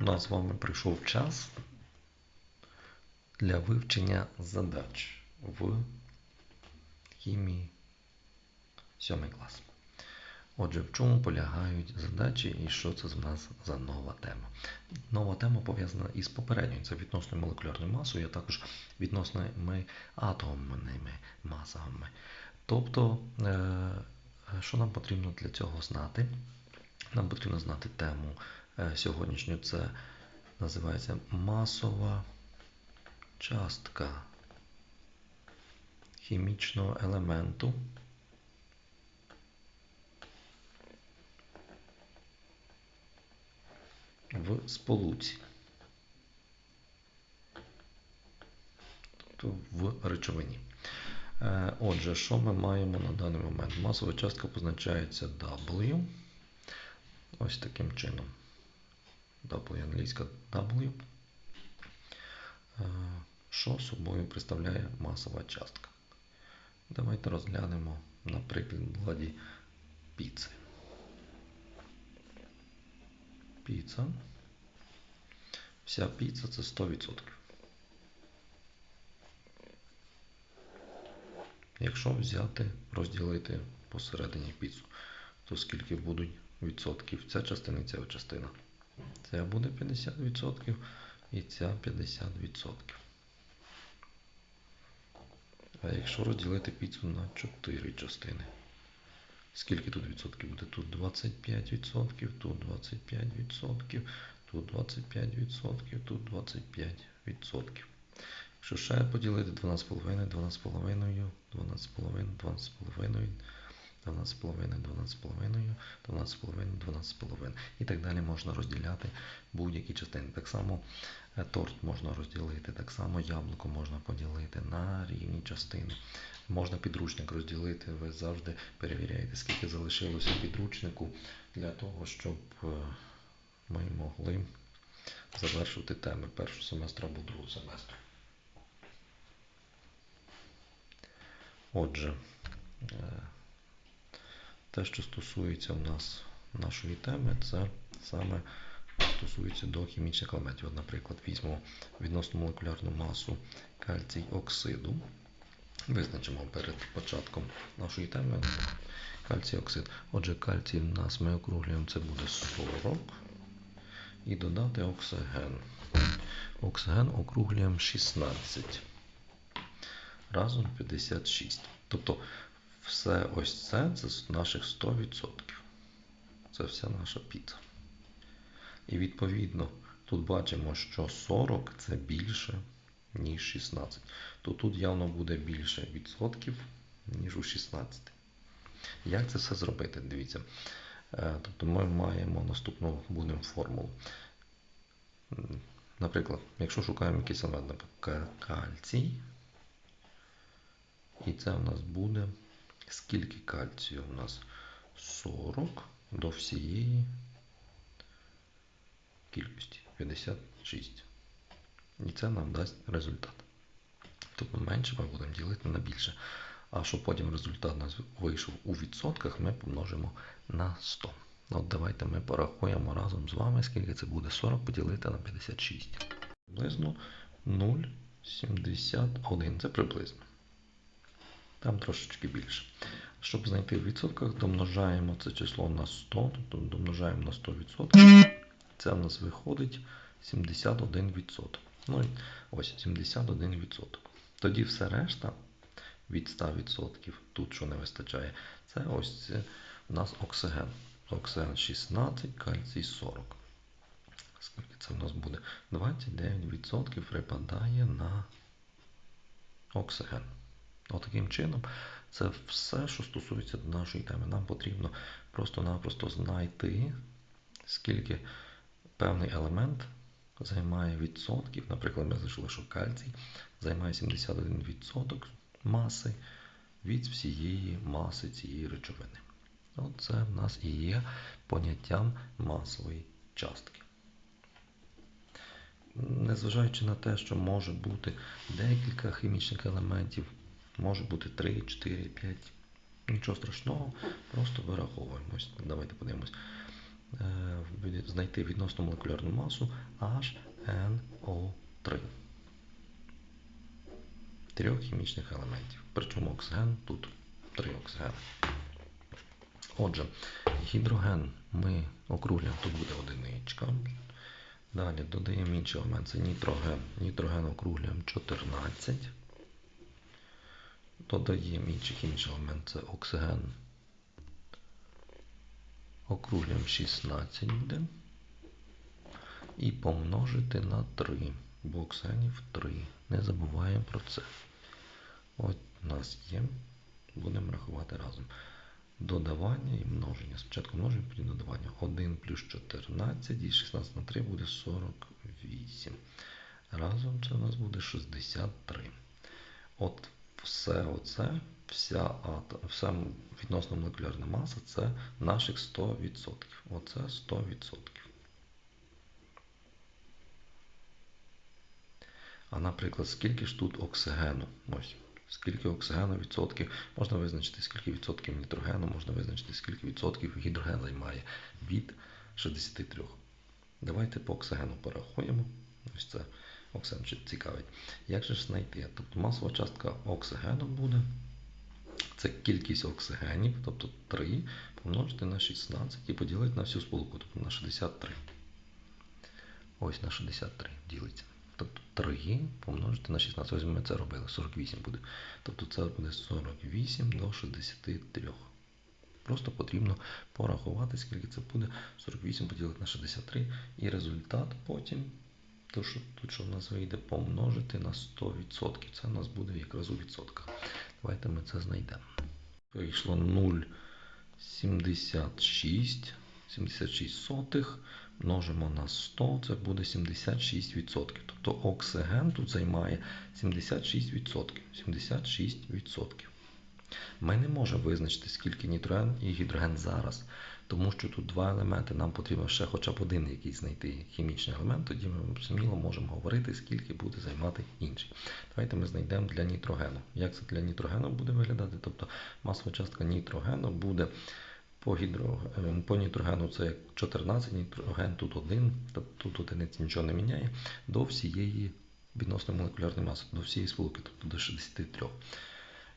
У нас з вами прийшов час для вивчення задач в хімії 7 клас. Отже, в чому полягають задачі і що це з нас за нова тема? Нова тема пов'язана із попередньою. Це відносною молекулярною масою, а також відносними атомними масами. Тобто, е, що нам потрібно для цього знати? Нам потрібно знати тему сьогоднішню. Це називається масова частка хімічного елементу. В сполуці. Тобто в речовині. Е, Отже, що ми маємо на даний момент? Масова частка позначається W. Ось таким чином. W англійська W. Е, Що собою представляє масова частка? Давайте розглянемо на прикладі піци. Піца. Вся піца це 100%. Якщо взяти, розділити посередині піцу, то скільки будуть відсотків? Ця частина і ця частина. Це буде 50% і ця 50%. А якщо розділити піцу на 4 частини, скільки тут відсотків буде? Тут 25%, тут 25%, тут 25%, тут 25%. Якщо ще поділити 12,5, 12,5, 12,5, 12,5, 12,5, 12,5, 12,5, 12,5. І так далі можна розділяти будь-які частини. Так само е, торт можна розділити, так само яблуко можна поділити на рівні частини. Можна підручник розділити, ви завжди перевіряєте, скільки залишилося підручнику для того, щоб е, ми могли завершити теми першого семестру або другого семестру. Отже, е, те, що стосується у нас нашої теми, це саме стосується до хімічних елементів. От, наприклад, візьмемо відносно молекулярну масу кальцій оксиду. Визначимо перед початком нашої теми кальцій оксид. Отже, кальцій в нас ми округлюємо, це буде 40. І додати оксиген. Оксиген округлюємо 16. Разом 56. Тобто все ось це це наших 100%. Це вся наша піца. І відповідно, тут бачимо, що 40 це більше, ніж 16. То тут явно буде більше відсотків, ніж у 16. Як це все зробити? Дивіться. Е, тобто ми маємо наступну будемо формулу. Наприклад, якщо шукаємо якийсь елемент, наприклад, кальцій, і це у нас буде скільки кальцію у нас 40 до всієї кількості 56. І це нам дасть результат. Тобто менше ми будемо ділити на більше. А щоб потім результат у нас вийшов у відсотках, ми помножимо на 100. От давайте ми порахуємо разом з вами, скільки це буде 40 поділити на 56. Приблизно 0,71. Це приблизно. Там трошечки більше. Щоб знайти в відсотках, домножаємо це число на 100, тобто домножаємо на 100%. Це в нас виходить 71%. Ну ось 71%. Тоді все решта від 100%, тут що не вистачає, це ось це у нас оксиген. Оксиген 16, кальцій 40. Скільки це в нас буде? 29% припадає на оксиген. Отаким чином, це все, що стосується нашої теми. Нам потрібно просто-напросто знайти, скільки певний елемент займає відсотків. Наприклад, ми знайшли, що кальцій займає 71% маси від всієї маси цієї речовини. Оце в нас і є поняттям масової частки. Незважаючи на те, що може бути декілька хімічних елементів, може бути 3, 4, 5. Нічого страшного, просто вираховуємо. Ось, Давайте подивимось. е, знайти відносну молекулярну масу HNO3. Трьох хімічних елементів. Причому оксиген тут три оксигени. Отже, гідроген ми округлюємо, тут буде одиничка. Далі додаємо інший елемент, це нітроген. Нітроген округлюємо 14. Додаємо інший хімічний елемент, це оксиген. Округлюємо 16 буде. І помножити на 3. Бо оксигенів 3. Не забуваємо про це. От у нас є. Будемо рахувати разом. Додавання і множення. Спочатку множення, потім додавання. 1 плюс 14 і 16 на 3 буде 48. Разом це у нас буде 63. От все оце, вся, вся відносно молекулярна маса це наших 100%. Оце 100%. А наприклад, скільки ж тут оксигену? Ось. Скільки оксигену відсотків, можна визначити, скільки відсотків нітрогену, можна визначити, скільки відсотків гідроген займає від 63. Давайте по оксигену порахуємо. Ось це оксиген цікавить. Як же ж знайти? Тобто масова частка оксигену буде. Це кількість оксигенів, тобто 3 помножити на 16 і поділити на всю сполуку, тобто на 63. Ось на 63 ділиться. Тобто 3 помножити на 16. Ось ми це робили. 48 буде. Тобто це буде 48 до 63. Просто потрібно порахувати, скільки це буде. 48 поділити на 63. І результат потім, то що тут що в нас вийде, помножити на 100%. Це у нас буде якраз у відсотках. Давайте ми це знайдемо. Вийшло 0,76. 76 сотих множимо на 100, це буде 76%. Тобто оксиген тут займає 76%. 76%. Ми не можемо визначити, скільки нітроген і гідроген зараз, тому що тут два елементи, нам потрібно ще хоча б один якийсь знайти хімічний елемент, тоді ми сміло можемо говорити, скільки буде займати інший. Давайте ми знайдемо для нітрогену. Як це для нітрогену буде виглядати? Тобто масова частка нітрогену буде по, гідро, е, по нітрогену це 14, нітроген тут 1, тобто тут одиниць нічого не міняє, до всієї відносної молекулярної маси, до всієї сполуки, тобто до 63.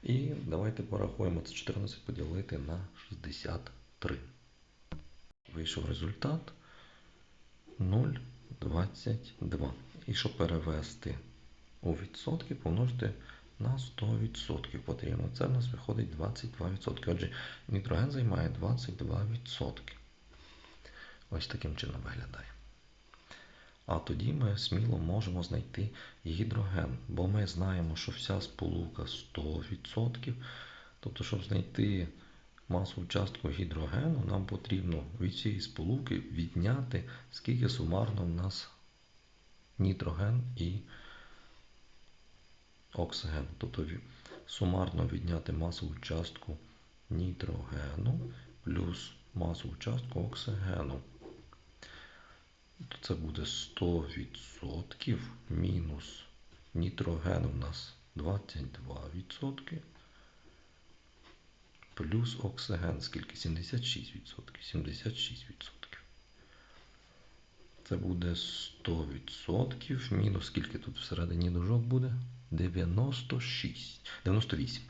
І давайте порахуємо це 14 поділити на 63. Вийшов результат 0,22. І щоб перевести у відсотки, помножити на 100% потрібно. Це в нас виходить 22%. Отже, нітроген займає 22%. Ось таким чином виглядає. А тоді ми сміло можемо знайти гідроген, бо ми знаємо, що вся сполука 100%. Тобто, щоб знайти масову частку гідрогену, нам потрібно від цієї сполуки відняти, скільки сумарно в нас нітроген і оксиген. Тобто сумарно відняти масову частку нітрогену плюс масову частку оксигену. Це буде 100% мінус нітроген у нас 22%. Плюс оксиген скільки? 76%. 76%. Це буде 100%. Мінус скільки тут всередині дужок буде? 96. 98.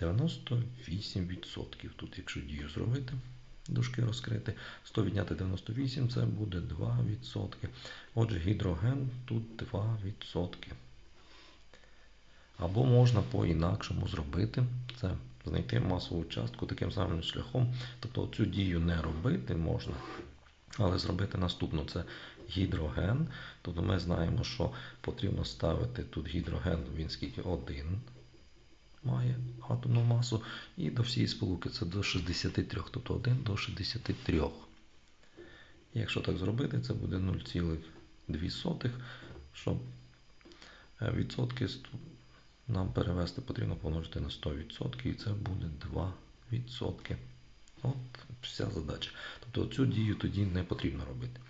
98%. Тут, якщо дію зробити, дужки розкрити. 100 відняти 98 це буде 2%. Отже, гідроген тут 2%. Або можна по-інакшому зробити. Це знайти масову частку таким самим шляхом. Тобто цю дію не робити можна, але зробити наступну це гідроген. Тобто ми знаємо, що потрібно ставити тут гідроген, він скільки один має атомну масу. І до всієї сполуки це до 63, тобто 1 до 63. Якщо так зробити, це буде 0,2, щоб відсотки нам перевести потрібно помножити на 100% і це буде 2%. От вся задача. Тобто цю дію тоді не потрібно робити.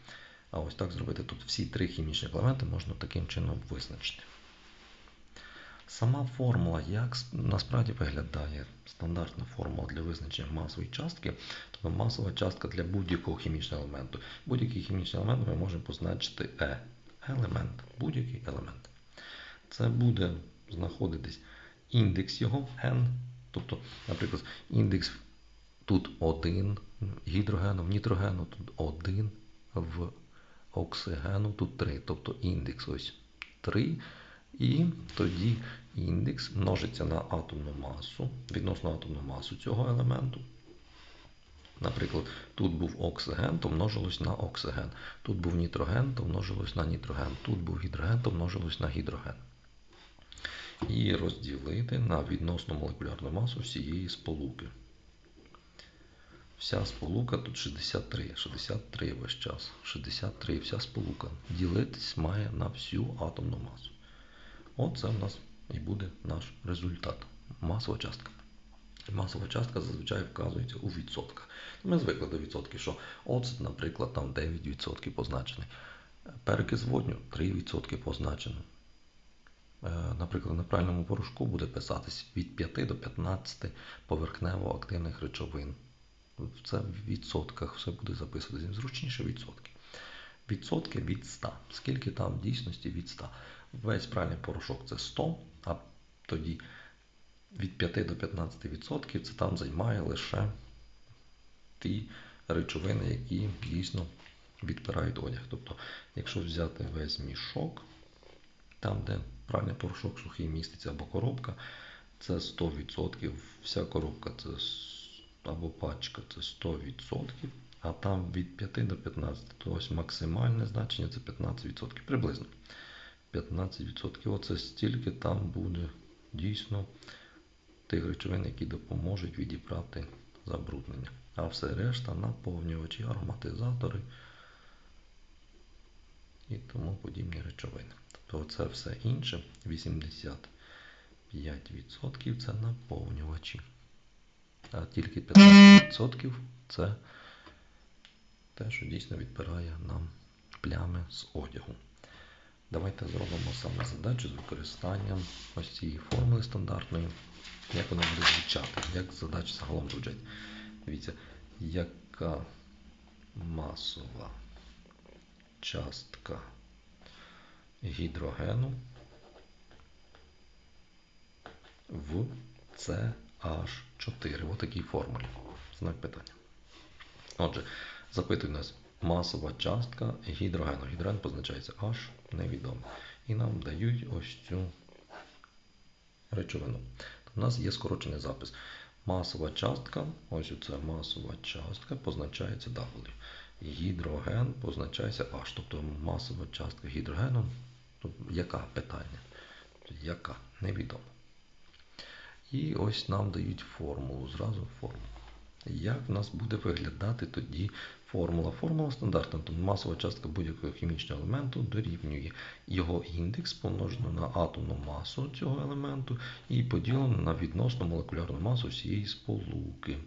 А ось так зробити тут всі три хімічні елементи можна таким чином визначити. Сама формула, як насправді виглядає стандартна формула для визначення масової частки, тобто масова частка для будь-якого хімічного елементу. Будь-який хімічний елемент ми можемо позначити E. Елемент, будь-який елемент. Це буде знаходитись індекс його n, тобто, наприклад, індекс тут 1 гідрогену, в нітрогену тут 1, в оксигену тут 3, тобто індекс ось 3. І тоді індекс множиться на атомну масу, відносно атомну масу цього елементу. Наприклад, тут був оксиген, то множилось на оксиген. Тут був нітроген, то множилось на нітроген. Тут був гідроген, то множилось на гідроген. І розділити на відносну молекулярну масу всієї сполуки. Вся сполука тут 63. 63 весь час. 63 вся сполука. Ділитись має на всю атомну масу. Оце в нас і буде наш результат. Масова частка. Масова частка зазвичай вказується у відсотках. Ми звикли до відсотків, що оцет, наприклад, там 9% позначений. Перекис водню 3% позначено. Е, Наприклад, на правильному порошку буде писатись від 5 до 15 поверхнево активних речовин. Це в відсотках все буде записуватися. Зручніше відсотки. Відсотки від 100. Скільки там в дійсності від 100. Весь правильний порошок це 100, а тоді від 5 до 15 відсотків це там займає лише ті речовини, які дійсно відпирають одяг. Тобто, якщо взяти весь мішок, там, де пральний порошок сухий міститься або коробка, це 100%. Вся коробка це або пачка це 100%, а там від 5 до 15. То ось максимальне значення це 15%. Приблизно. 15%. Оце стільки там буде дійсно тих речовин, які допоможуть відібрати забруднення. А все решта наповнювачі, ароматизатори і тому подібні речовини. Тобто це все інше 85% це наповнювачі. А тільки 15% це те, що дійсно відбирає нам плями з одягу. Давайте зробимо саме задачу з використанням ось цієї формули стандартної. Як вона буде звучати, як задача загалом звучать. Дивіться, яка масова частка гідрогену в CH4. Ось такій формулі. Знак питання. Отже, запитує нас масова частка гідрогену. Гідроген позначається H, невідомо. І нам дають ось цю речовину. У нас є скорочений запис. Масова частка, ось оце масова частка позначається W. Гідроген позначається H. Тобто масова частка гідрогену. Тут яка питання? Яка? Невідомо. І ось нам дають формулу, зразу формулу. Як в нас буде виглядати тоді формула? Формула стандартна, тобто масова частка будь-якого хімічного елементу дорівнює його індекс помножено на атомну масу цього елементу і поділено на відносну молекулярну масу всієї сполуки.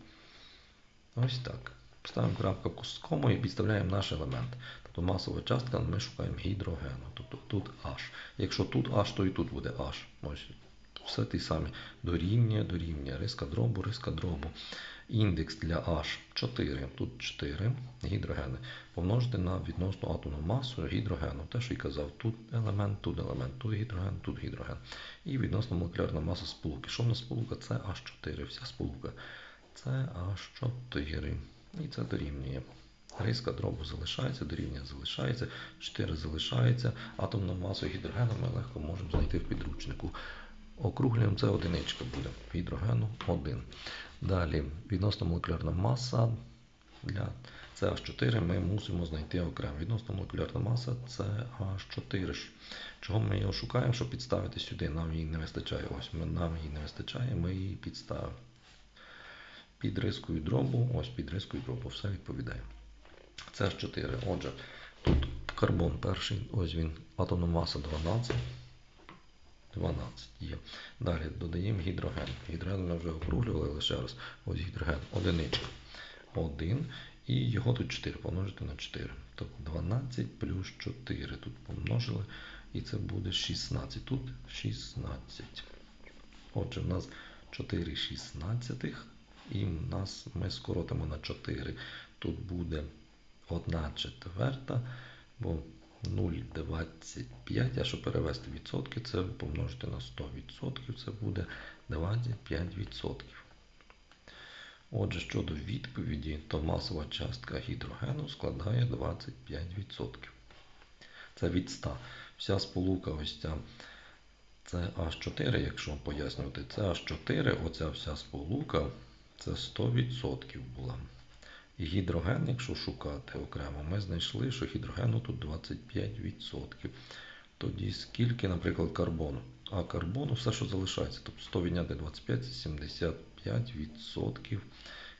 Ось так. Ставимо крапку з і підставляємо наш елемент. Тобто масова частка ми шукаємо гідрогену. Тобто тут H. Якщо тут H, то і тут буде H. Все ті самі. Дорівнює, дорівнює. Риска дробу, риска дробу. Індекс для H 4, тут 4 гідрогени. Помножити на відносну атомну масу гідрогену. Те, що і казав, тут елемент, тут елемент, тут гідроген, тут гідроген. І відносно молекулярна маса сполуки. Що в нас сполука? Це H4, вся сполука. Це H4. І це дорівнює. Риска дробу залишається, дорівнює залишається, 4 залишається. Атомну масу гідрогену ми легко можемо знайти в підручнику. Округлюємо це одиничка буде. Гідрогену 1. Далі відносно молекулярна маса для CH4 ми мусимо знайти окремо. Відносно молекулярна маса CH4. Чого ми його шукаємо, щоб підставити сюди? Нам її не вистачає. Ось нам її не вистачає, ми її підставимо. Під рискою дробу, ось під рискою дробу, все відповідає. CH4. Отже, тут карбон перший, ось він, атомна маса 12. 12 є. Далі додаємо гідроген. Гідроген ми вже округлювали лише раз. Ось гідроген. Одиничка. 1. І його тут 4 помножити на 4. Тобто 12 плюс 4 тут помножили. І це буде 16. Тут 16. Отже, в нас 4 шістнадцятих. І в нас ми скоротимо на 4. Тут буде 1 четверта, бо 0,25, а щоб перевести відсотки, це помножити на 100%, це буде 25%. Отже, щодо відповіді, то масова частка гідрогену складає 25%. Це від 100. Вся сполука ось ця це H4, якщо пояснювати, це H4, оця вся сполука, це 100% була. І гідроген, якщо шукати окремо, ми знайшли, що гідрогену тут 25%. Тоді скільки, наприклад, карбону? А карбону все, що залишається. Тобто 100 відняти 25 це 75%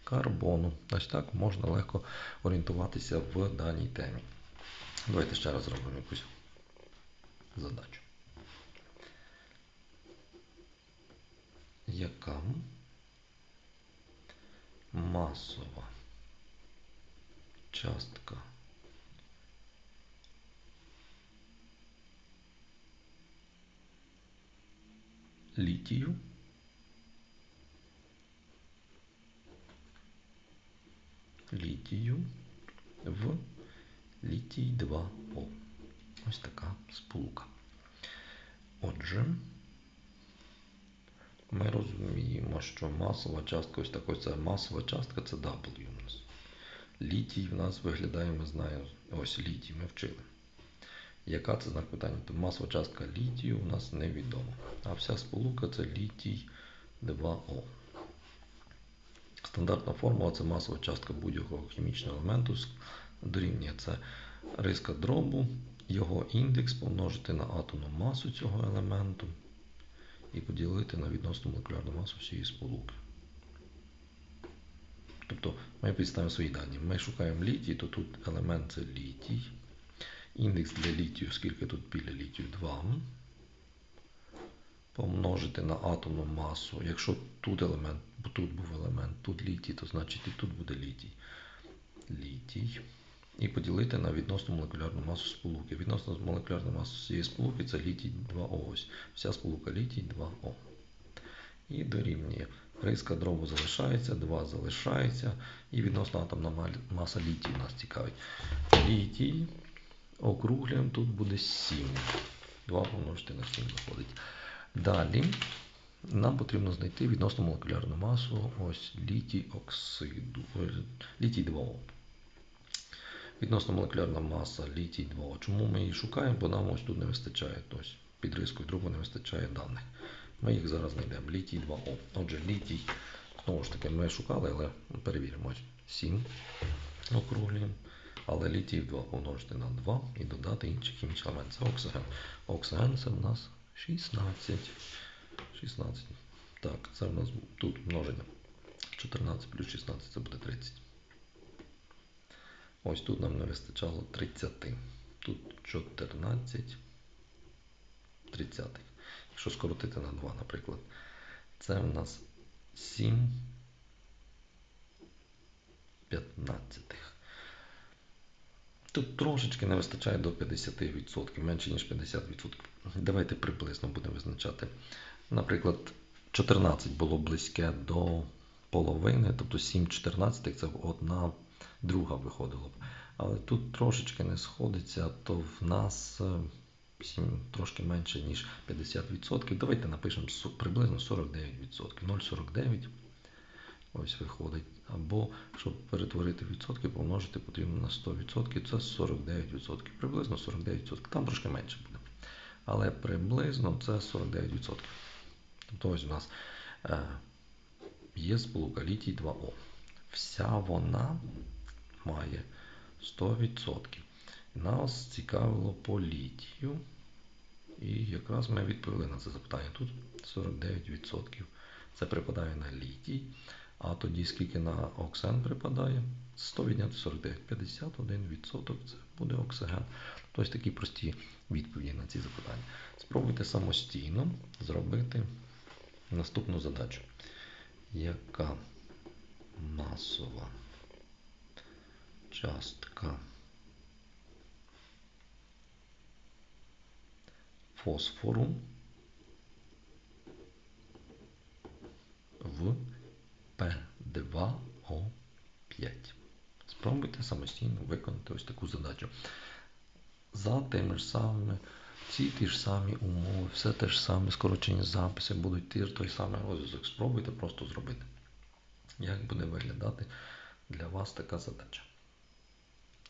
карбону. Ось так можна легко орієнтуватися в даній темі. Давайте ще раз зробимо якусь задачу. Яка масова частка літію літію в літій 2О. Ось така сполука. Отже, ми розуміємо, що масова частка, ось така це масова частка це W у нас. Літій в нас виглядає, ми знаємо, ось літій ми вчили. Яка це знак питання? То масова частка літію у нас невідома. А вся сполука це літій 2О. Стандартна формула це масова частка будь-якого хімічного елементу дорівнює це риска дробу, його індекс помножити на атомну масу цього елементу і поділити на відносну молекулярну масу всієї сполуки. Тобто ми підставимо свої дані. Ми шукаємо літій, то тут елемент це літій. Індекс для літію, скільки тут біля літію 2. Помножити на атомну масу. Якщо тут елемент, бо тут був елемент, тут літій, то значить і тут буде літій. Літій. І поділити на відносну молекулярну масу сполуки. Відносно молекулярну масу цієї сполуки це літій 2О. Ось. Вся сполука літій 2О. І дорівнює. Риска дробу залишається, 2 залишається. І відносно атомна маса літій нас цікавить. Літій округлюємо, тут буде 7. 2 помножити на 7 виходить. Далі нам потрібно знайти відносно молекулярну масу ось літій оксиду, літій 2О. Відносно молекулярна маса літій 2О. Чому ми її шукаємо? Бо нам ось тут не вистачає. Ось під рискою дробу не вистачає даних. Ми їх зараз знайдемо. Літій 2О. Отже, літій, знову ж таки, ми шукали, але перевіримо. 7 округлюємо. Але літій 2 помножити на 2 і додати інший хімічний елемент. Це оксиген. Оксиген це в нас 16. 16. Так, це в нас тут множення. 14 плюс 16 це буде 30. Ось тут нам не вистачало 30. Тут 14 30. Якщо скоротити на 2, наприклад, це в нас 7 15. Тут трошечки не вистачає до 50%, менше ніж 50%. Давайте приблизно будемо визначати. Наприклад, 14 було близьке до половини, тобто 7 14 це одна друга виходило б. Але тут трошечки не сходиться, то в нас трошки менше, ніж 50%. Давайте напишемо приблизно 49%. 0,49. Ось виходить. Або, щоб перетворити відсотки, помножити потрібно на 100%, це 49%. Приблизно 49%. Там трошки менше буде. Але приблизно це 49%. Тобто ось у нас е, є сполука літій 2О. Вся вона має 100%. Нас цікавило по літію. І якраз ми відповіли на це запитання. Тут 49%. Це припадає на літій. А тоді, скільки на оксен припадає, 100 відняти 49, 51% це буде оксиген. Тобто такі прості відповіді на ці запитання. Спробуйте самостійно зробити наступну задачу. Яка масова частка фосфору в P2O5. Спробуйте самостійно виконати ось таку задачу. За тими ж самими, ці ті ж самі умови, все те ж саме скорочені записи, будуть ті, той самий розв'язок. Спробуйте просто зробити. Як буде виглядати для вас така задача?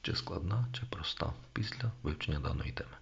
Чи складна, чи проста після вивчення даної теми.